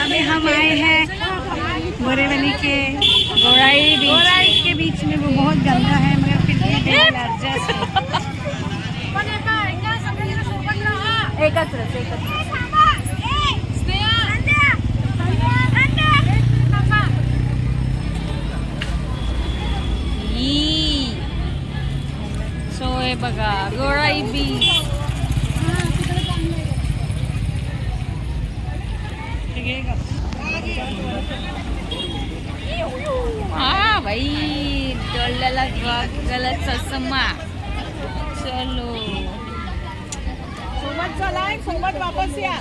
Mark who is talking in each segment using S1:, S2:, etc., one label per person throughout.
S1: अभी हम आए हैं बोरेवली के गोराई बीच गोराई के बीच में वो बहुत गंदा है मगर फिर भी adjust
S2: एकत्र बघा गोळाई बीच। डोळ्याला गलत चष्मा. चलो.
S1: सोबत चला सोबत वापस या.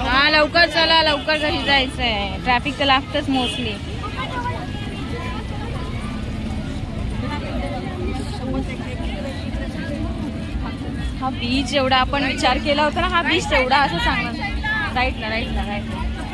S2: हा लवकर चला लवकर घरी जायचंय. ट्रॅफिक तर लागतच मोस्टली हा बीच एवढा आपण विचार केला होता ना हा बीच एवढा असं चांगला. राईटला राईटला राईट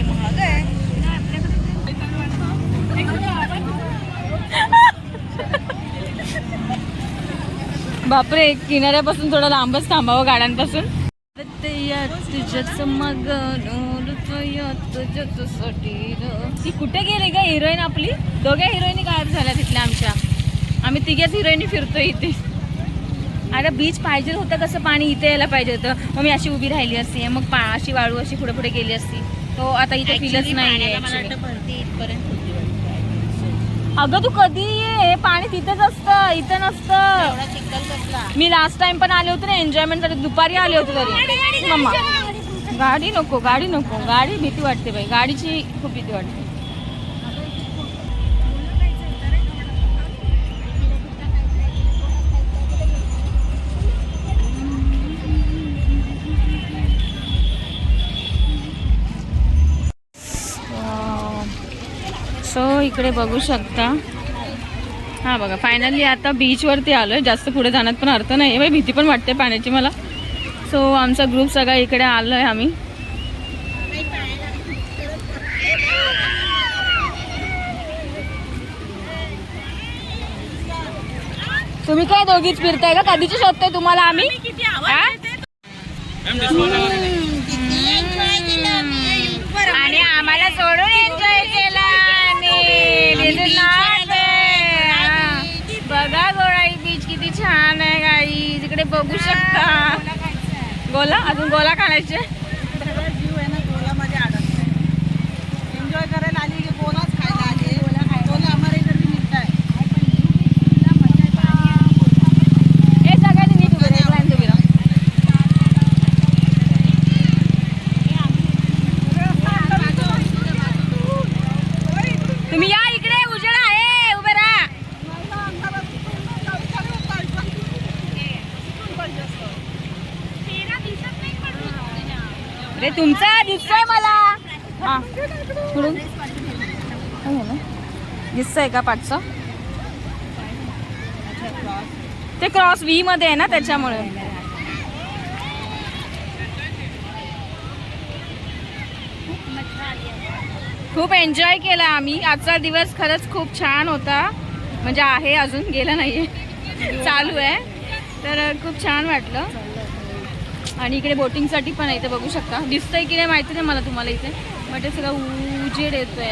S2: बापरे किनाऱ्यापासून थोडं लांबच थांबावं गाड्यांपासून. ती कुठे गेली का हिरोईन आपली? दोघ्या हिरोईनी गायब झाल्या तिथल्या आमच्या. आम्ही तिघेच हिरोईनी फिरतोय इथे. अरे बीच पाहिजे होतं कसं पाणी इथे यायला पाहिजे होतं. मग मी अशी उभी राहिली असती. मग अशी वाळू अशी पुढे पुढे गेली असती. तो आता इथे फिलच नाही अगं तू कधी ये? पाणी तिथेच असतं इथे नसतं. मी लास्ट टाइम पण आले होते ना एन्जॉयमेंटसाठी. दुपारी आले होते तरी मम्मा. गाडी नको गाडी नको. गाडी भीती वाटते बाई. गाडीची खूप भीती वाटते. सो इकडे बघू शकता. हा बघा फायनली आता बीचवरती आलो आहे जास्त पुढे जाण्यात पण अर्थ नाही आहे भीती पण वाटते पाण्याची मला. सो आमचा ग्रुप सगळा इकडे आलो आहे आम्ही. तुम्ही काय दोघीच फिरताय का? कधीची शोधताय तुम्हाला आम्ही हा? आणि आम्हाला सोडून एन्जॉय केला आणि This is not fair. हा. बघा गोळाई बीच किती छान आहे गाई तिकडे बघू शकता. गोला अजून गोला खाण्याचे
S1: जीव आहे ना गोलामध्ये अडकते एन्जॉय करायला आली की गोलाच खायला आली गोला आम्हाला इकडे मिळत आहे
S2: हे सगळ्यांनी नीट उभे राहा, एक line उभी राहा. तुम्ही या इकडे उजेड आहे उभे राहा अरे तुमचा दिसतोय मला. हा. पुढून. दिसतंय का पाठचं? ते क्रॉस व्ही मध्ये आहे ना त्याच्यामुळे. खूप एन्जॉय केला आम्ही. आजचा दिवस खरंच खूप छान होता. म्हणजे आहे अजून गेला नाहीये. चालू आहे. तर खूप छान वाटलं. आणि इकडे बोटिंगसाठी पण आहे इथे बघू शकता. दिसतंय की नाही माहिती नाही मला तुम्हाला इथे बट हे सगळं उजेड येतोय